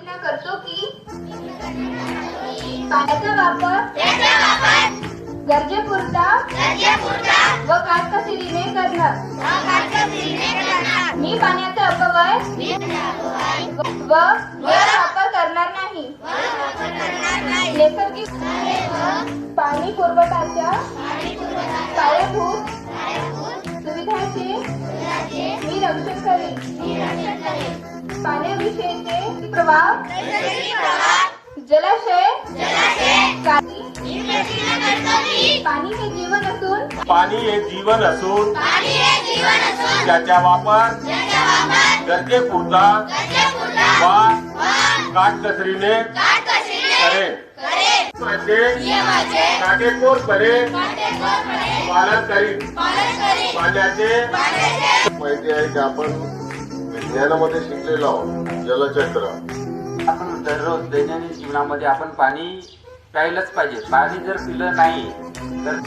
प्रयत्न करतो की पाण्याचा वापर गरजेपुरता व काटकसरीने करणं मी पाण्याचा अपव्यय व वापर करणार नाही. नैसर्गिक पाणी पुरवठ्याच्या पायाभूत सुविधांचे मी रक्षण करेन. पाण्याविषयीचे प्रभाव जलाशय. पाणी. हे जीवन असून. पाणी हे जीवन असून. त्याचा वापर. गरजेपुरता. वा. काटकसरीने काटेकोरपणे पालन करीन. पाण्याचे माहिती आहे की आपण विज्ञानामध्ये शिकलेलो आहोत जलचक्र आपण दररोज दैनंदिन जीवनामध्ये आपण पाणी प्यायलंच पाहिजे. पाणी जर पिलं नाही तर